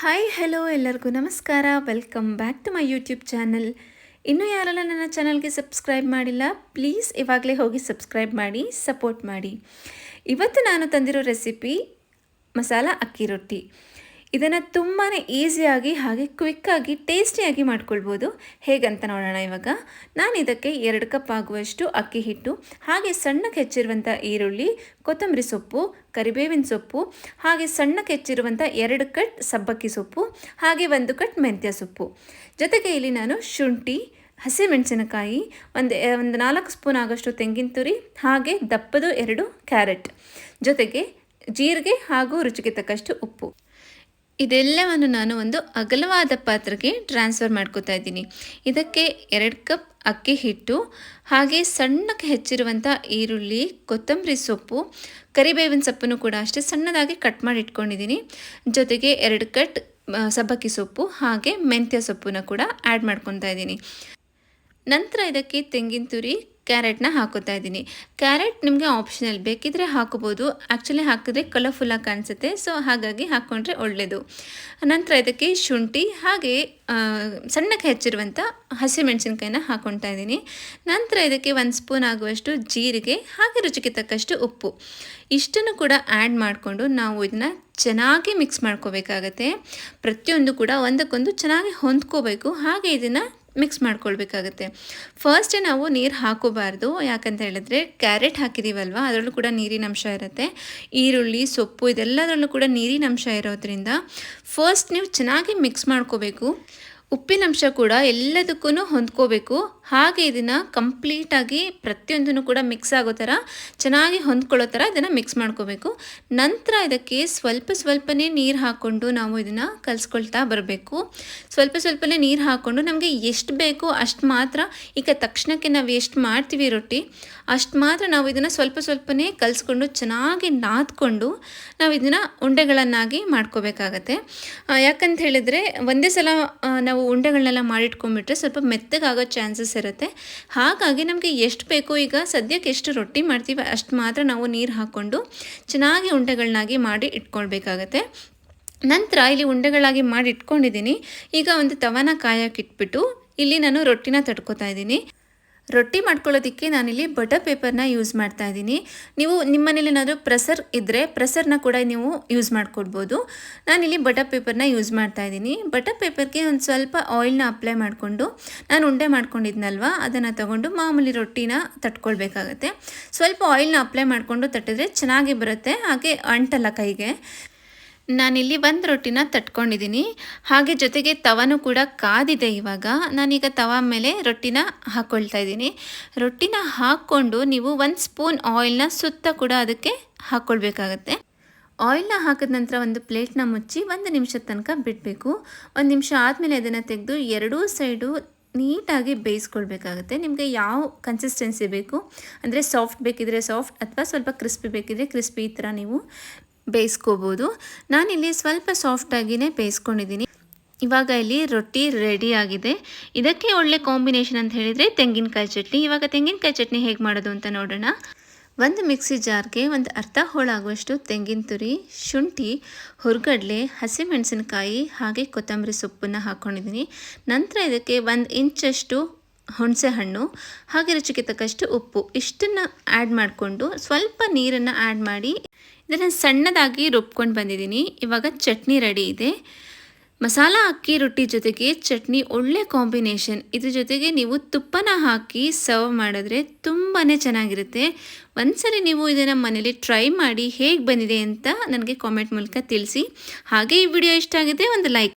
Hi hello ಎಲ್ಲರಿಗೂ ನಮಸ್ಕಾರ. Welcome back to my YouTube channel ಇನ್ನೂ ಯಾರೆಲ್ಲ ನನ್ನ ಚಾನಲ್ಗೆ ಸಬ್ಸ್ಕ್ರೈಬ್ ಮಾಡಿಲ್ಲ ಪ್ಲೀಸ್ ಇವಾಗಲೇ ಹೋಗಿ ಸಬ್ಸ್ಕ್ರೈಬ್ ಮಾಡಿ ಸಪೋರ್ಟ್ ಮಾಡಿ. ಇವತ್ತು ನಾನು ತಂದಿರೋ ರೆಸಿಪಿ ಮಸಾಲ ಅಕ್ಕಿ ರೊಟ್ಟಿ. ಇದನ್ನು ತುಂಬಾ ಈಸಿಯಾಗಿ ಹಾಗೆ ಕ್ವಿಕ್ಕಾಗಿ ಟೇಸ್ಟಿಯಾಗಿ ಮಾಡ್ಕೊಳ್ಬೋದು. ಹೇಗಂತ ನೋಡೋಣ ಇವಾಗ. ನಾನು ಇದಕ್ಕೆ ಎರಡು ಕಪ್ ಆಗುವಷ್ಟು ಅಕ್ಕಿ ಹಿಟ್ಟು, ಹಾಗೆ ಸಣ್ಣಕ್ಕೆ ಹೆಚ್ಚಿರುವಂಥ ಈರುಳ್ಳಿ, ಕೊತ್ತಂಬರಿ ಸೊಪ್ಪು, ಕರಿಬೇವಿನ ಸೊಪ್ಪು, ಹಾಗೆ ಸಣ್ಣಕ್ಕೆ ಹೆಚ್ಚಿರುವಂಥ ಎರಡು ಕಟ್ ಸಬ್ಬಕ್ಕಿ ಸೊಪ್ಪು, ಹಾಗೆ ಒಂದು ಕಟ್ ಮೆಂತ್ಯ ಸೊಪ್ಪು. ಜೊತೆಗೆ ಇಲ್ಲಿ ನಾನು ಶುಂಠಿ, ಹಸಿಮೆಣಸಿನಕಾಯಿ, ಒಂದು ಒಂದು ನಾಲ್ಕು ಸ್ಪೂನ್ ಆಗೋಷ್ಟು ತೆಂಗಿನ ತುರಿ, ಹಾಗೆ ದಪ್ಪದು ಎರಡು ಕ್ಯಾರೆಟ್. ಜೊತೆಗೆ ಜೀರಿಗೆ ಹಾಗೂ ರುಚಿಗೆ ತಕ್ಕಷ್ಟು ಉಪ್ಪು. ಇದೆಲ್ಲವನ್ನು ನಾನು ಒಂದು ಅಗಲವಾದ ಪಾತ್ರೆಗೆ ಟ್ರಾನ್ಸ್ಫರ್ ಮಾಡ್ಕೋತಾ ಇದ್ದೀನಿ. ಇದಕ್ಕೆ ಎರಡು ಕಪ್ ಅಕ್ಕಿ ಹಿಟ್ಟು, ಹಾಗೆ ಸಣ್ಣಕ್ಕೆ ಹೆಚ್ಚಿರುವಂಥ ಈರುಳ್ಳಿ, ಕೊತ್ತಂಬರಿ ಸೊಪ್ಪು, ಕರಿಬೇವಿನ ಸೊಪ್ಪನ್ನು ಕೂಡ ಅಷ್ಟೇ ಸಣ್ಣದಾಗಿ ಕಟ್ ಮಾಡಿ ಇಟ್ಕೊಂಡಿದ್ದೀನಿ. ಜೊತೆಗೆ ಎರಡು ಕಟ್ ಸಬ್ಬಕ್ಕಿ ಸೊಪ್ಪು, ಹಾಗೆ ಮೆಂತ್ಯ ಸೊಪ್ಪನ್ನು ಕೂಡ ಆ್ಯಡ್ ಮಾಡ್ಕೊತಾ ಇದ್ದೀನಿ. ನಂತರ ಇದಕ್ಕೆ ತೆಂಗಿನ ತುರಿ ಕ್ಯಾರೆಟ್ನ ಹಾಕೋತಾ ಇದ್ದೀನಿ. ಕ್ಯಾರೆಟ್ ನಿಮಗೆ ಆಪ್ಷನಲ್ ಬೇಕಿದ್ರೆ ಹಾಕೋಬೋದು. ಆ್ಯಕ್ಚುಲಿ ಹಾಕಿದ್ರೆ ಕಲರ್ಫುಲ್ಲಾಗಿ ಕಾಣಿಸುತ್ತೆ. ಸೊ ಹಾಗಾಗಿ ಹಾಕ್ಕೊಂಡ್ರೆ ಒಳ್ಳೆಯದು ನಂತರ ಇದಕ್ಕೆ ಶುಂಠಿ, ಹಾಗೆ ಸಣ್ಣಕ್ಕೆ ಹೆಚ್ಚಿರುವಂಥ ಹಸಿಮೆಣಸಿನ್ಕಾಯಿನ ಹಾಕೊತಾ ಇದ್ದೀನಿ. ನಂತರ ಇದಕ್ಕೆ ಒಂದು ಸ್ಪೂನ್ ಆಗುವಷ್ಟು ಜೀರಿಗೆ, ಹಾಗೆ ರುಚಿಗೆ ತಕ್ಕಷ್ಟು ಉಪ್ಪು. ಇಷ್ಟನ್ನು ಕೂಡ ಆ್ಯಡ್ ಮಾಡಿಕೊಂಡು ನಾವು ಇದನ್ನು ಚೆನ್ನಾಗಿ ಮಿಕ್ಸ್ ಮಾಡ್ಕೋಬೇಕಾಗತ್ತೆ. ಪ್ರತಿಯೊಂದು ಕೂಡ ಒಂದಕ್ಕೊಂದು ಚೆನ್ನಾಗಿ ಹೊಂದ್ಕೋಬೇಕು. ಹಾಗೆ ಇದನ್ನು ಮಿಕ್ಸ್ ಮಾಡ್ಕೊಳ್ಬೇಕಾಗುತ್ತೆ. ಫಸ್ಟೇ ನಾವು ನೀರು ಹಾಕೋಬಾರ್ದು. ಯಾಕಂತ ಹೇಳಿದ್ರೆ ಕ್ಯಾರೆಟ್ ಹಾಕಿದ್ದೀವಲ್ವ ಅದರಲ್ಲೂ ಕೂಡ ನೀರಿನ ಅಂಶ ಇರುತ್ತೆ. ಈರುಳ್ಳಿ, ಸೊಪ್ಪು ಇದೆಲ್ಲದರಲ್ಲೂ ಕೂಡ ನೀರಿನ ಅಂಶ ಇರೋದ್ರಿಂದ ಫಸ್ಟ್ ನೀವು ಚೆನ್ನಾಗಿ ಮಿಕ್ಸ್ ಮಾಡ್ಕೋಬೇಕು. ಉಪ್ಪಿನಂಶ ಕೂಡ ಎಲ್ಲದಕ್ಕೂ ಹೊಂದ್ಕೋಬೇಕು. ಹಾಗೆ ಇದನ್ನು ಕಂಪ್ಲೀಟಾಗಿ ಪ್ರತಿಯೊಂದನ್ನು ಕೂಡ ಮಿಕ್ಸ್ ಆಗೋ ಥರ, ಚೆನ್ನಾಗಿ ಹೊಂದ್ಕೊಳ್ಳೋ ಥರ ಇದನ್ನು ಮಿಕ್ಸ್ ಮಾಡ್ಕೋಬೇಕು. ನಂತರ ಇದಕ್ಕೆ ಸ್ವಲ್ಪ ಸ್ವಲ್ಪನೇ ನೀರು ಹಾಕ್ಕೊಂಡು ನಾವು ಇದನ್ನು ಕಲಿಸ್ಕೊಳ್ತಾ ಬರಬೇಕು. ಸ್ವಲ್ಪ ಸ್ವಲ್ಪನೇ ನೀರು ಹಾಕ್ಕೊಂಡು ನಮಗೆ ಎಷ್ಟು ಬೇಕೋ ಅಷ್ಟು ಮಾತ್ರ, ಈಗ ತಕ್ಷಣಕ್ಕೆ ನಾವು ಎಷ್ಟು ಮಾಡ್ತೀವಿ ರೊಟ್ಟಿ, ಅಷ್ಟು ಮಾತ್ರ ನಾವು ಇದನ್ನು ಸ್ವಲ್ಪ ಸ್ವಲ್ಪನೇ ಕಲಿಸ್ಕೊಂಡು ಚೆನ್ನಾಗಿ ನಾದ್ಕೊಂಡು ನಾವು ಇದನ್ನು ಉಂಡೆಗಳನ್ನಾಗಿ ಮಾಡ್ಕೋಬೇಕಾಗತ್ತೆ. ಯಾಕಂತ ಹೇಳಿದರೆ ಒಂದೇ ಸಲ ನಾವು ಉಂಡೆಗಳನ್ನೆಲ್ಲ ಮಾಡಿಟ್ಕೊಂಡ್ಬಿಟ್ರೆ ಸ್ವಲ್ಪ ಮೆತ್ತಗಾಗೋ ಚಾನ್ಸಸ್ ಇರುತ್ತೆ. ಹಾಗಾಗಿ ನಮಗೆ ಎಷ್ಟು ಬೇಕೋ ಈಗ ಸದ್ಯಕ್ಕೆ ಎಷ್ಟು ರೊಟ್ಟಿ ಮಾಡ್ತೀವಿ ಅಷ್ಟು ಮಾತ್ರ ನಾವು ನೀರು ಹಾಕ್ಕೊಂಡು ಚೆನ್ನಾಗಿ ಉಂಡೆಗಳನ್ನಾಗಿ ಮಾಡಿ ಇಟ್ಕೊಳ್ಬೇಕಾಗತ್ತೆ. ನಂತರ ಇಲ್ಲಿ ಉಂಡೆಗಳಾಗಿ ಮಾಡಿ ಇಟ್ಕೊಂಡಿದ್ದೀನಿ. ಈಗ ಒಂದು ತವನ ಕಾಯಕ್ಕಿಟ್ಬಿಟ್ಟು ಇಲ್ಲಿ ನಾನು ರೊಟ್ಟಿನ ತಡ್ಕೊತಾ ಇದ್ದೀನಿ. ರೊಟ್ಟಿ ಮಾಡ್ಕೊಳ್ಳೋದಕ್ಕೆ ನಾನಿಲ್ಲಿ ಬಟರ್ ಪೇಪರ್ನ ಯೂಸ್ ಮಾಡ್ತಾ ಇದ್ದೀನಿ. ನೀವು ನಿಮ್ಮ ಮನೇಲಿ ಏನಾದರೂ ಪ್ರೆಸರ್ ಇದ್ದರೆ ಪ್ರೆಸರ್ನ ಕೂಡ ನೀವು ಯೂಸ್ ಮಾಡ್ಕೊಡ್ಬೋದು. ನಾನಿಲ್ಲಿ ಬಟರ್ ಪೇಪರ್ನ ಯೂಸ್ ಮಾಡ್ತಾ ಇದ್ದೀನಿ. ಬಟರ್ ಪೇಪರ್ಗೆ ಒಂದು ಸ್ವಲ್ಪ ಆಯಿಲ್ನ ಅಪ್ಲೈ ಮಾಡಿಕೊಂಡು ನಾನು ಉಂಡೆ ಮಾಡ್ಕೊಂಡಿದ್ನಲ್ವ, ಅದನ್ನು ತಗೊಂಡು ಮಾಮೂಲಿ ರೊಟ್ಟಿನ ತಟ್ಕೊಳ್ಬೇಕಾಗತ್ತೆ. ಸ್ವಲ್ಪ ಆಯಿಲ್ನ ಅಪ್ಲೈ ಮಾಡಿಕೊಂಡು ತಟ್ಟಿದ್ರೆ ಚೆನ್ನಾಗಿ ಬರುತ್ತೆ, ಹಾಗೆ ಅಂಟಲ್ಲ ಕೈಗೆ. ನಾನಿಲ್ಲಿ ಒಂದು ರೊಟ್ಟಿನ ತಟ್ಕೊಂಡಿದ್ದೀನಿ ಹಾಗೆ ಜೊತೆಗೆ ತವನೂ ಕೂಡ ಕಾದಿದೆ ಇವಾಗ. ನಾನೀಗ ತವ ಮೇಲೆ ರೊಟ್ಟಿನ ಹಾಕ್ಕೊಳ್ತಾ ಇದ್ದೀನಿ. ರೊಟ್ಟಿನ ಹಾಕ್ಕೊಂಡು ನೀವು ಒಂದು ಸ್ಪೂನ್ ಆಯಿಲ್ನ ಸುತ್ತ ಕೂಡ ಅದಕ್ಕೆ ಹಾಕ್ಕೊಳ್ಬೇಕಾಗತ್ತೆ ಆಯಿಲ್ನ ಹಾಕಿದ ನಂತರ ಒಂದು ಪ್ಲೇಟ್ನ ಮುಚ್ಚಿ ಒಂದು ನಿಮಿಷದ ತನಕ ಬಿಡಬೇಕು. ಒಂದು ನಿಮಿಷ ಆದಮೇಲೆ ಅದನ್ನು ತೆಗೆದು ಎರಡೂ ಸೈಡು ನೀಟಾಗಿ ಬೇಯಿಸ್ಕೊಳ್ಬೇಕಾಗುತ್ತೆ. ನಿಮಗೆ ಯಾವ ಕನ್ಸಿಸ್ಟೆನ್ಸಿ ಬೇಕು? ಅಂದರೆ ಸಾಫ್ಟ್ ಬೇಕಿದ್ರೆ ಸಾಫ್ಟ್ ಅಥವಾ ಸ್ವಲ್ಪ ಕ್ರಿಸ್ಪಿ ಬೇಕಿದ್ರೆ ಕ್ರಿಸ್ಪಿ ಈ ಥರ ನೀವು ಬೇಯಿಸ್ಕೋಬೋದು. ನಾನಿಲ್ಲಿ ಸ್ವಲ್ಪ ಸಾಫ್ಟಾಗಿಯೇ ಬೇಯಿಸ್ಕೊಂಡಿದ್ದೀನಿ. ಇವಾಗ ಇಲ್ಲಿ ರೊಟ್ಟಿ ರೆಡಿ ಆಗಿದೆ. ಇದಕ್ಕೆ ಒಳ್ಳೆ ಕಾಂಬಿನೇಷನ್ ಅಂತ ಹೇಳಿದರೆ ತೆಂಗಿನಕಾಯಿ ಚಟ್ನಿ. ಇವಾಗ ತೆಂಗಿನಕಾಯಿ ಚಟ್ನಿ ಹೇಗೆ ಮಾಡೋದು ಅಂತ ನೋಡೋಣ. ಒಂದು ಮಿಕ್ಸಿ ಜಾರ್ಗೆ ಒಂದು ಅರ್ಧ ಹೋಳಾಗುವಷ್ಟು ತೆಂಗಿನ ತುರಿ, ಶುಂಠಿ, ಹುರ್ಗಡ್ಲೆ, ಹಸಿಮೆಣಸಿನಕಾಯಿ ಹಾಗೆ ಕೊತ್ತಂಬರಿ ಸೊಪ್ಪನ್ನು ಹಾಕ್ಕೊಂಡಿದ್ದೀನಿ ನಂತರ ಇದಕ್ಕೆ ಒಂದು ಇಂಚಷ್ಟು ಹುಣಸೆ ಹಣ್ಣು ಹಾಗೆ ರುಚಿಗೆ ತಕ್ಕಷ್ಟು ಉಪ್ಪು, ಇಷ್ಟನ್ನು ಆ್ಯಡ್ ಮಾಡಿಕೊಂಡು ಸ್ವಲ್ಪ ನೀರನ್ನು ಆ್ಯಡ್ ಮಾಡಿ ಇದನ್ನು ಸಣ್ಣದಾಗಿ ರುಬ್ಕೊಂಡು ಬಂದಿದ್ದೀನಿ. ಇವಾಗ ಚಟ್ನಿ ರೆಡಿ ಇದೆ. ಮಸಾಲ, ಅಕ್ಕಿ, ರೊಟ್ಟಿ ಜೊತೆಗೆ ಚಟ್ನಿ ಒಳ್ಳೆ ಕಾಂಬಿನೇಷನ್ ಇದ್ರ ಜೊತೆಗೆ ನೀವು ತುಪ್ಪನ ಹಾಕಿ ಸರ್ವ್ ಮಾಡಿದ್ರೆ ತುಂಬಾ ಚೆನ್ನಾಗಿರುತ್ತೆ. ಒಂದ್ಸರಿ ನೀವು ಇದನ್ನು ಮನೇಲಿ ಟ್ರೈ ಮಾಡಿ ಹೇಗೆ ಬಂದಿದೆ ಅಂತ ನನಗೆ ಕಾಮೆಂಟ್ ಮೂಲಕ ತಿಳಿಸಿ. ಹಾಗೆ ಈ ವಿಡಿಯೋ ಇಷ್ಟ ಆಗಿದೆ, ಒಂದು ಲೈಕ್